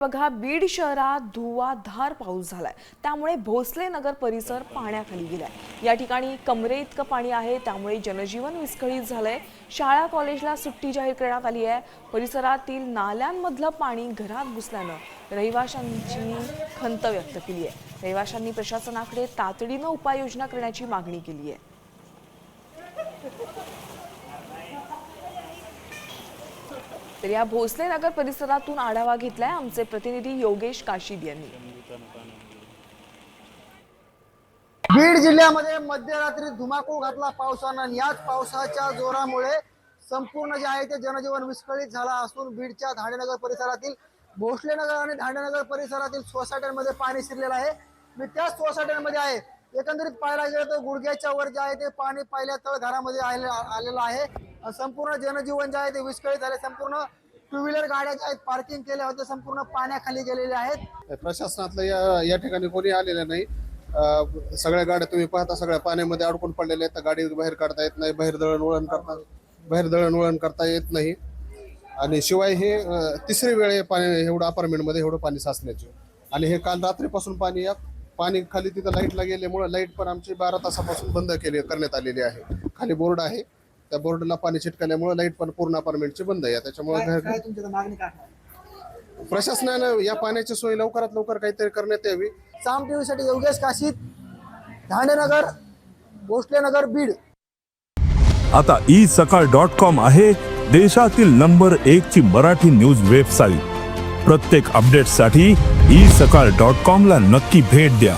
बघा बीड शहरात धुवाधार पाऊस झालाय. त्यामुळे भोसले नगर परिसर पाण्याखाली गेलाय. या ठिकाणी कमरे इतकं पाणी आहे त्यामुळे जनजीवन विस्कळीत झालंय. शाळा कॉलेजला सुट्टी जाहीर करण्यात आली आहे. परिसरातील नाल्यांमधलं पाणी घरात घुसल्यानं रहिवाशांची खंत व्यक्त केली आहे. रहिवाशांनी प्रशासनाकडे तातडीनं उपाययोजना करण्याची मागणी केली आहे. तर या भोसले नगर परिसरातून आढावा घेतलाय आमचे प्रतिनिधी योगेश काशीद यांनी. बीड जिल्ह्यामध्ये मध्यरात्री धुमाकूळ घातला पावसानं आणि याच पावसाच्या जोरामुळे संपूर्ण जे आहे ते जनजीवन विस्कळीत झाला असून बीडच्या धाडेनगर परिसरातील भोसलेनगर आणि धाडेनगर परिसरातील सोसायट्यांमध्ये पाणी शिरलेलं आहे. मी त्याच सोसायट्यांमध्ये आहे. एकंदरीत पाहायला गेलं तर गुडघ्याच्या वर जे आहे ते पाणी पाहिल्या तळ घरामध्ये आले- आलेलं आहे. संपूर्ण जनजीवन जे आहे ते विस्कळीत झाले. संपूर्ण टू व्हीलर गाड्या ज्या आहेत पार्किंग केल्या होत्या संपूर्ण पाण्याखाली गेलेल्या आहेत. प्रशासनातलं या या ठिकाणी कोणी आलेलं नाही. सगळ्या गाड्या तुम्ही पाहता सगळ्या पाण्यामध्ये अडकून पडलेल्या आहेत. तर गाडी बाहेर काढता येत नाही बाहेर दळणवळण करता बाहेर दळणवळण करता येत नाही. आणि शिवाय हे तिसरी वेळ पाणी एवढं अपार्टमेंटमध्ये एवढं पाणी साचण्याचे. आणि हे काल रात्रीपासून पाणी या पाणी खाली तिथं लाईटला गेल्यामुळं लाइट पण आमची बारा तासापासून बंद केली करण्यात आलेली आहे. खाली बोर्ड आहे. त्या बोर्डला पाणी चिटकल्यामुळे लाइट पण पूर्ण अपार्टमेंटची बंद आहे. त्याच्यामुळे प्रशासनानं या पाण्याची सोय लवकरात लवकर काहीतरी करण्यात यावी. साम टीव्हीसाठी योगेश काशीद धांडेनगर भोसलेनगर बीड. आता ई सकाळ डॉट कॉम आहे देशातील नंबर एक ची मराठी न्यूज वेबसाईट. प्रत्येक अपडेटसाठी ई सकाळ डॉट कॉम ला नक्की भेट द्या.